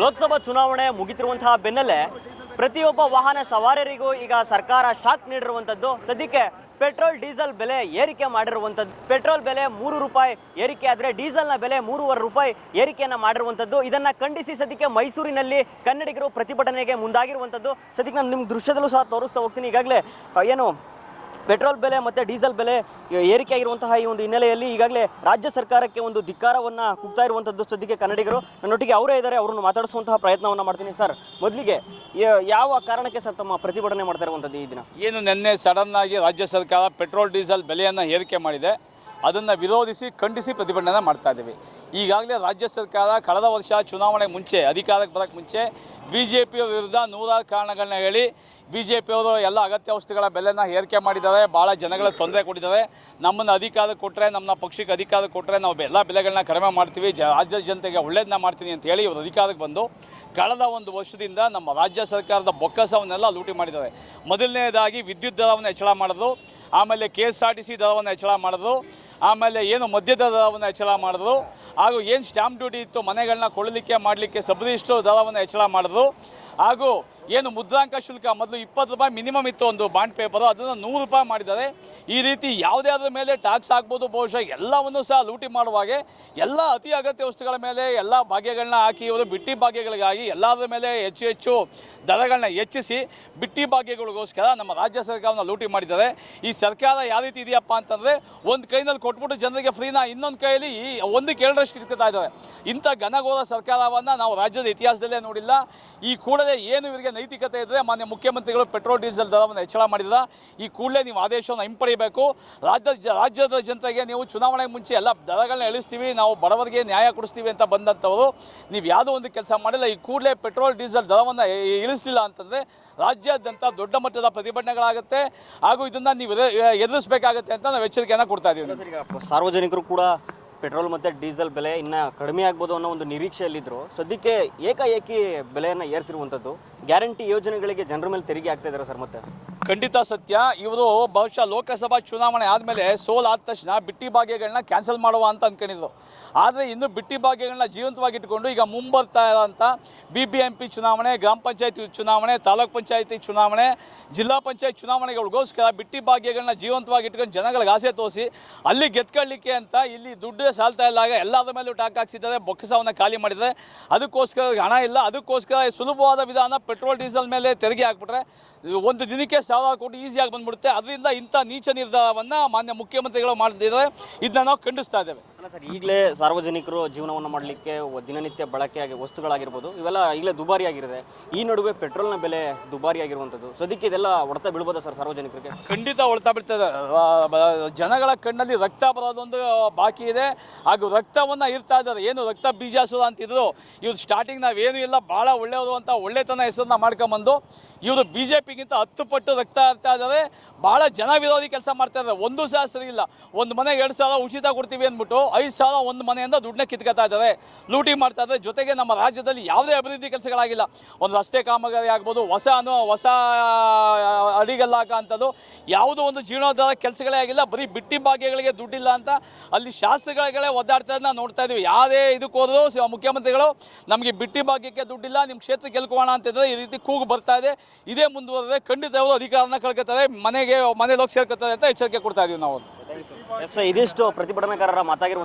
ಲೋಕಸಭಾ ಚುನಾವಣೆ ಮುಗಿತಿರುವಂತಹ ಬೆನ್ನಲ್ಲೇ ಪ್ರತಿಯೊಬ್ಬ ವಾಹನ ಸವಾರರಿಗೂ ಈಗ ಸರ್ಕಾರ ಶಾಕ್ ನೀಡಿರುವಂಥದ್ದು ಸದ್ಯಕ್ಕೆ ಪೆಟ್ರೋಲ್, ಡೀಸೆಲ್ ಬೆಲೆ ಏರಿಕೆ ಮಾಡಿರುವಂಥದ್ದು ಪೆಟ್ರೋಲ್ ಬೆಲೆ ಮೂರು ರೂಪಾಯಿ ಏರಿಕೆ ಆದರೆ ಡೀಸೆಲ್ನ ಬೆಲೆ ಮೂರುವರೆ ರೂಪಾಯಿ ಏರಿಕೆಯನ್ನು ಮಾಡಿರುವಂಥದ್ದು ಇದನ್ನು ಖಂಡಿಸಿ ಸದ್ಯಕ್ಕೆ ಮೈಸೂರಿನಲ್ಲಿ ಕನ್ನಡಿಗರು ಪ್ರತಿಭಟನೆಗೆ ಮುಂದಾಗಿರುವಂಥದ್ದು ಸದ್ಯಕ್ಕೆ ನಾನು ನಿಮ್ಮ ದೃಶ್ಯದಲ್ಲೂ ಸಹ ತೋರಿಸ್ತಾ ಹೋಗ್ತೀನಿ. ಈಗಾಗಲೇ ಏನು ಪೆಟ್ರೋಲ್ ಬೆಲೆ ಮತ್ತು ಡೀಸೆಲ್ ಬೆಲೆ ಏರಿಕೆ ಆಗಿರುವಂತಹ ಈ ಒಂದು ಹಿನ್ನೆಲೆಯಲ್ಲಿ ಈಗಾಗಲೇ ರಾಜ್ಯ ಸರ್ಕಾರಕ್ಕೆ ಒಂದು ಧಿಕ್ಕಾರವನ್ನು ಕೂಗ್ತಾ ಇರುವಂಥದ್ದು ಸದ್ಯಕ್ಕೆ ಕನ್ನಡಿಗರು. ನನ್ನೊಟ್ಟಿಗೆ ಅವರೇ ಇದ್ದಾರೆ, ಅವರನ್ನು ಮಾತಾಡಿಸುವಂತಹ ಪ್ರಯತ್ನವನ್ನು ಮಾಡ್ತೀನಿ. ಸರ್, ಮೊದಲಿಗೆ ಯಾವ ಕಾರಣಕ್ಕೆ ಸರ್ ತಮ್ಮ ಪ್ರತಿಭಟನೆ ಮಾಡ್ತಾ ಇರುವಂಥದ್ದು ಈ ದಿನ? ಏನು ನಿನ್ನೆ ಸಡನ್ ಆಗಿ ರಾಜ್ಯ ಸರ್ಕಾರ ಪೆಟ್ರೋಲ್, ಡೀಸೆಲ್ ಬೆಲೆಯನ್ನು ಏರಿಕೆ ಮಾಡಿದೆ. ಅದನ್ನು ವಿರೋಧಿಸಿ ಖಂಡಿಸಿ ಪ್ರತಿಭಟನೆ ಮಾಡ್ತಾ ಇದ್ದೀವಿ. ಈಗಾಗಲೇ ರಾಜ್ಯ ಸರ್ಕಾರ ಕಳೆದ ವರ್ಷ ಚುನಾವಣೆ ಮುಂಚೆ, ಅಧಿಕಾರಕ್ಕೆ ಬರೋಕ್ಕೆ ಮುಂಚೆ ಬಿ ಜೆ ಪಿಯ ವಿರುದ್ಧ ನೂರಾರು ಕಾರಣಗಳನ್ನ ಹೇಳಿ ಬಿ ಜೆ ಪಿಯವರು ಎಲ್ಲ ಅಗತ್ಯ ವಸ್ತುಗಳ ಬೆಲೆನ ಏರಿಕೆ ಮಾಡಿದ್ದಾರೆ ಭಾಳ ಜನಗಳಿಗೆ ತೊಂದರೆ ಕೊಟ್ಟಿದ್ದಾರೆ. ನಮ್ಮನ್ನು ಅಧಿಕಾರ ಕೊಟ್ಟರೆ ನಮ್ಮ ಪಕ್ಷಕ್ಕೆ ಅಧಿಕಾರ ಕೊಟ್ಟರೆ ನಾವು ಎಲ್ಲ ಬೆಲೆಗಳನ್ನ ಕಡಿಮೆ ಮಾಡ್ತೀವಿ. ಜ ರಾಜ್ಯದ ಜನತೆಗೆ ಒಳ್ಳೇದನ್ನ ಮಾಡ್ತೀನಿ ಅಂತ ಹೇಳಿ ಇವರು ಅಧಿಕಾರಕ್ಕೆ ಬಂದು ಕಳೆದ ಒಂದು ವರ್ಷದಿಂದ ನಮ್ಮ ರಾಜ್ಯ ಸರ್ಕಾರದ ಬೊಕ್ಕಸವನ್ನೆಲ್ಲ ಲೂಟಿ ಮಾಡಿದ್ದಾರೆ. ಮೊದಲನೇದಾಗಿ ವಿದ್ಯುತ್ ದರವನ್ನು ಹೆಚ್ಚಳ ಮಾಡಿದ್ರು, ಆಮೇಲೆ K S R T C ದರವನ್ನು ಹೆಚ್ಚಳ ಮಾಡಿದ್ರು, ಆಮೇಲೆ ಏನು ಮದ್ಯದ ದರವನ್ನು ಹೆಚ್ಚಳ ಮಾಡಿದ್ರು ಹಾಗೂ ಏನು ಸ್ಟ್ಯಾಂಪ್ ಡ್ಯೂಟಿ ಇತ್ತು ಮನೆಗಳನ್ನ ಕೊಳ್ಳಲಿಕ್ಕೆ ಮಾಡಲಿಕ್ಕೆ ಸಬ್ರಿಷ್ಟು ದರವನ್ನು ಹೆಚ್ಚಳ ಮಾಡಿದ್ರು. ಹಾಗೂ ಏನು ಮುದ್ರಾಂಕ ಶುಲ್ಕ, ಮೊದಲು ಇಪ್ಪತ್ತು ರೂಪಾಯಿ ಮಿನಿಮಮ್ ಇತ್ತು ಒಂದು ಬಾಂಡ್ ಪೇಪರು ಅದನ್ನು ನೂರು ರೂಪಾಯಿ ಮಾಡಿದ್ದಾರೆ. ಈ ರೀತಿ ಯಾವುದೇ ಅದರ ಮೇಲೆ ಟ್ಯಾಕ್ಸ್ ಹಾಕ್ಬೋದು, ಬಹುಶಃ ಎಲ್ಲವನ್ನು ಸಹ ಲೂಟಿ ಮಾಡುವಾಗೆ ಎಲ್ಲ ಅತಿ ಅಗತ್ಯ ವಸ್ತುಗಳ ಮೇಲೆ ಎಲ್ಲ ಭಾಗ್ಯಗಳನ್ನ ಹಾಕಿ, ಇವರು ಬಿಟ್ಟಿ ಭಾಗ್ಯಗಳಿಗಾಗಿ ಎಲ್ಲದರ ಮೇಲೆ ಹೆಚ್ಚು ಹೆಚ್ಚು ದರಗಳನ್ನ ಹೆಚ್ಚಿಸಿ ಬಿಟ್ಟಿ ಭಾಗ್ಯಗಳಿಗೋಸ್ಕರ ನಮ್ಮ ರಾಜ್ಯ ಸರ್ಕಾರವನ್ನು ಲೂಟಿ ಮಾಡಿದ್ದಾರೆ. ಈ ಸರ್ಕಾರ ಯಾವ ರೀತಿ ಇದೆಯಪ್ಪ ಅಂತಂದರೆ ಒಂದು ಕೈನಲ್ಲಿ ಕೊಟ್ಬಿಟ್ಟು ಜನರಿಗೆ ಫ್ರೀನ ಇನ್ನೊಂದು ಕೈಯಲ್ಲಿ ಈ ಒಂದು ಕೇಳರಷ್ಟು ಇಟ್ಕೊತಾ ಇದ್ದಾರೆ. ಇಂಥ ಘನಘೋರ ಸರ್ಕಾರವನ್ನು ನಾವು ರಾಜ್ಯದ ಇತಿಹಾಸದಲ್ಲೇ ನೋಡಿಲ್ಲ. ಈ ಕೂಡಲೇ ಏನು ಇವರಿಗೆ ನೈತಿಕತೆ ಇದ್ದರೆ ಮಾನ್ಯ ಮುಖ್ಯಮಂತ್ರಿಗಳು ಪೆಟ್ರೋಲ್ ಡೀಸೆಲ್ ದರವನ್ನು ಹೆಚ್ಚಳ ಮಾಡಿದ್ರ, ಈ ಕೂಡಲೇ ನೀವು ಆದೇಶವನ್ನು ಹಿಂಪಡಿಬೇಕು ರಾಜ್ಯದ ರಾಜ್ಯದ ಜನತೆಗೆ ನೀವು ಚುನಾವಣೆಗೆ ಮುಂಚೆ ಎಲ್ಲ ದರಗಳನ್ನ ಇಳಿಸ್ತೀವಿ ನಾವು ಬಡವರಿಗೆ ನ್ಯಾಯ ಕೊಡಿಸ್ತೀವಿ ಅಂತ ಬಂದಂಥವರು. ನೀವು ಯಾವುದೋ ಒಂದು ಕೆಲಸ ಮಾಡಿಲ್ಲ, ಈ ಕೂಡಲೇ ಪೆಟ್ರೋಲ್, ಡೀಸೆಲ್ ದರವನ್ನು ಇಳಿಸಲಿಲ್ಲ ಅಂತಂದರೆ ರಾಜ್ಯಾದ್ಯಂತ ದೊಡ್ಡ ಮಟ್ಟದ ಪ್ರತಿಭಟನೆಗಳಾಗುತ್ತೆ. ಹಾಗೂ ಇದನ್ನು ನೀವು ಎದುರು- ಎದುರಿಸಬೇಕಾಗುತ್ತೆ ಅಂತ ನಾವು ಎಚ್ಚರಿಕೆಯನ್ನು ಕೊಡ್ತಾ ಇದ್ದೀವಿ ಸಾರ್ವಜನಿಕರು ಕೂಡ ಪೆಟ್ರೋಲ್ ಮತ್ತು ಡೀಸೆಲ್ ಬೆಲೆ ಇನ್ನು ಕಡಿಮೆ ಆಗ್ಬೋದು ಅನ್ನೋ ಒಂದು ನಿರೀಕ್ಷೆಯಲ್ಲಿದ್ದರು ಸದ್ಯಕ್ಕೆ ಏಕಾಏಕಿ ಬೆಲೆಯನ್ನು ಏರಿಸಿರುವಂಥದ್ದು, ಗ್ಯಾರಂಟಿ ಯೋಜನೆಗಳಿಗೆ ಜನರ ಮೇಲೆ ತೆರಿಗೆ ಆಗ್ತಾ ಇದ್ದಾರೆ ಸರ್ ಮತ್ತೆ? ಖಂಡಿತ ಸತ್ಯ. ಇವರು ಬಹುಶಃ ಲೋಕಸಭಾ ಚುನಾವಣೆ ಆದಮೇಲೆ ಸೋಲ್ ಆದ ತಕ್ಷಣ ಬಿಟ್ಟಿ ಭಾಗ್ಯಗಳನ್ನ ಕ್ಯಾನ್ಸಲ್ ಮಾಡುವ ಅಂತ ಅಂದ್ಕೊಂಡಿದ್ರು ಆದರೆ ಇನ್ನು ಬಿಟ್ಟಿ ಭಾಗ್ಯಗಳನ್ನ ಜೀವಂತವಾಗಿ ಇಟ್ಕೊಂಡು ಈಗ ಮುಂಬರ್ತಾ ಇರೋಂಥ ಬಿ ಬಿ ಎಂ ಪಿ ಚುನಾವಣೆ, ಗ್ರಾಮ ಪಂಚಾಯತಿ ಚುನಾವಣೆ, ತಾಲೂಕ್ ಪಂಚಾಯತಿ ಚುನಾವಣೆ, ಜಿಲ್ಲಾ ಪಂಚಾಯತ್ ಚುನಾವಣೆಗಳಿಗೋಸ್ಕರ ಬಿಟ್ಟಿ ಭಾಗ್ಯಗಳನ್ನ ಜೀವಂತವಾಗಿ ಇಟ್ಕೊಂಡು ಜನಗಳಿಗೆ ಆಸೆ ತೋರಿಸಿ ಅಲ್ಲಿ ಗೆದ್ಕೊಳ್ಳಿಕ್ಕೆ ಅಂತ ಇಲ್ಲಿ ದುಡ್ಡು ಸಾಲ್ತಾ ಇಲ್ಲಾಗ ಎಲ್ಲದ ಮೇಲೂ ಟಾಕ್ ಹಾಕ್ಸಿದ್ದಾರೆ, ಬೊಕ್ಕಸವನ್ನು ಖಾಲಿ ಮಾಡಿದರೆ ಅದಕ್ಕೋಸ್ಕರ ಹಣ ಇಲ್ಲ, ಅದಕ್ಕೋಸ್ಕರ ಸುಲಭವಾದ ವಿಧಾನ ಪೆಟ್ರೋಲ್, ಡೀಸೆಲ್ ಮೇಲೆ ತೆರಿಗೆ ಹಾಕ್ಬಿಟ್ರೆ ಒಂದು ದಿನಕ್ಕೆ ಸಾವಿರ ಕೋಟಿ ಈಸಿಯಾಗಿ ಬಂದ್ಬಿಡುತ್ತೆ. ಅದರಿಂದ ಇಂಥ ನೀಚ ನಿರ್ಧಾರವನ್ನು ಮಾನ್ಯ ಮುಖ್ಯಮಂತ್ರಿಗಳು ಮಾಡ್ತಿದ್ದಾರೆ. ಇದನ್ನ ನಾವು ಖಂಡಿಸ್ತಾ ಇದ್ದೇವೆ. ಅಲ್ಲ ಸರ್, ಈಗಲೇ ಸಾರ್ವಜನಿಕರು ಜೀವನವನ್ನು ಮಾಡಲಿಕ್ಕೆ ದಿನನಿತ್ಯ ಬಳಕೆ ಆಗಿ ವಸ್ತುಗಳಾಗಿರ್ಬೋದು, ಇವೆಲ್ಲ ಈಗಲೇ ದುಬಾರಿ ಆಗಿರುತ್ತೆ ಈ ನಡುವೆ ಪೆಟ್ರೋಲ್ನ ಬೆಲೆ ದುಬಾರಿ ಆಗಿರುವಂಥದ್ದು ಸದ್ಯಕ್ಕೆ ಇದೆಲ್ಲ ಹೊಡೆತ ಬೀಳ್ಬೋದಾ ಸರ್ ಸಾರ್ವಜನಿಕರಿಗೆ? ಖಂಡಿತ ಹೊಳ್ತಾ ಬಿಡ್ತದೆ ಬ- ಜನಗಳ ಕಣ್ಣಲ್ಲಿ ರಕ್ತ ಬರೋದೊಂದು ಬಾಕಿ ಇದೆ. ಹಾಗೂ ರಕ್ತವನ್ನು ಇರ್ತಾ ಇದ್ದಾರೆ. ಏನು ರಕ್ತ ಬೀಜಾಸುರ ಅಂತಿದ್ರು ಇವ್ರು ಸ್ಟಾರ್ಟಿಂಗ್ ನಾವೇನು ಇಲ್ಲ ಭಾಳ ಒಳ್ಳೆಯದು ಅಂತ ಒಳ್ಳೆತನ ಹೆಸರನ್ನ ಮಾಡ್ಕೊಂಬಂದು, ಇವರು ಬಿ ಜೆ ಪಿಗಿಂತ ಹತ್ತು ಪಟ್ಟು ರಕ್ತ ಇರ್ತಾ ಇದ್ದಾರೆ. ಭಾಳ ಜನ ವಿರೋಧಿ ಕೆಲಸ ಮಾಡ್ತಾ ಇದ್ದಾರೆ. ಒಂದು ಸಹ ಸರಿ ಇಲ್ಲ. ಒಂದು ಮನೆಗೆ ಎರಡು ಸಾವಿರ ಉಚಿತ ಕೊಡ್ತೀವಿ ಅಂದ್ಬಿಟ್ಟು ಐದು ಸಾವಿರ ಒಂದು ಮನೆಯಿಂದ ದುಡ್ಡನ್ನ ಕಿತ್ಕೊತಾ ಇದ್ದಾರೆ. ಲೂಟಿ ಮಾಡ್ತಾ ಇದ್ದಾರೆ. ಜೊತೆಗೆ ನಮ್ಮ ರಾಜ್ಯದಲ್ಲಿ ಯಾವುದೇ ಅಭಿವೃದ್ಧಿ ಕೆಲಸಗಳಾಗಿಲ್ಲ. ಒಂದು ರಸ್ತೆ ಕಾಮಗಾರಿ ಆಗ್ಬೋದು, ಹೊಸ ಅನ್ನೋ ಹೊಸ ಅಡಿಗಲ್ಲಾಕ ಅಂಥದ್ದು ಯಾವುದೋ ಒಂದು ಜೀರ್ಣೋದ್ಧಾರ ಕೆಲಸಗಳೇ ಆಗಿಲ್ಲ. ಬರೀ ಬಿಟ್ಟಿ ಭಾಗ್ಯಗಳಿಗೆ ದುಡ್ಡಿಲ್ಲ ಅಂತ ಅಲ್ಲಿ ಶಾಸ್ತ್ರಗಳೇ ಒದ್ದಾಡ್ತಾ ಇರೋದನ್ನ ನೋಡ್ತಾ ಇದ್ದೀವಿ. ಯಾವುದೇ ಇದಕ್ಕೆ ಹೋದ್ರು ಮುಖ್ಯಮಂತ್ರಿಗಳು ನಮಗೆ ಬಿಟ್ಟಿ ಭಾಗ್ಯಕ್ಕೆ ದುಡ್ಡಿಲ್ಲ. ನಿಮ್ಮ ಕ್ಷೇತ್ರ ಗೆಲ್ಕೋಣ ಅಂತಿದ್ರೆ ಈ ರೀತಿ ಕೂಗು ಬರ್ತಾ ಇದೆ. ಇದೇ ಮುಂದುವರೆದ್ರೆ ಖಂಡಿತ ಅವರು ಅಧಿಕಾರನ ಕಳ್ಕೊತಾರೆ. ಮನೆಗೆ ಮನೇಲಿ ಹೋಗಿ ಸೇರ್ಕೊತಾರೆ ಅಂತ ಎಚ್ಚರಿಕೆ ಕೊಡ್ತಾ ಇದೀವಿ ನಾವು. ಇದಿಷ್ಟು ಪ್ರತಿಭಟನಾಕಾರರ ಮಾತಾಗಿರುವಂಥ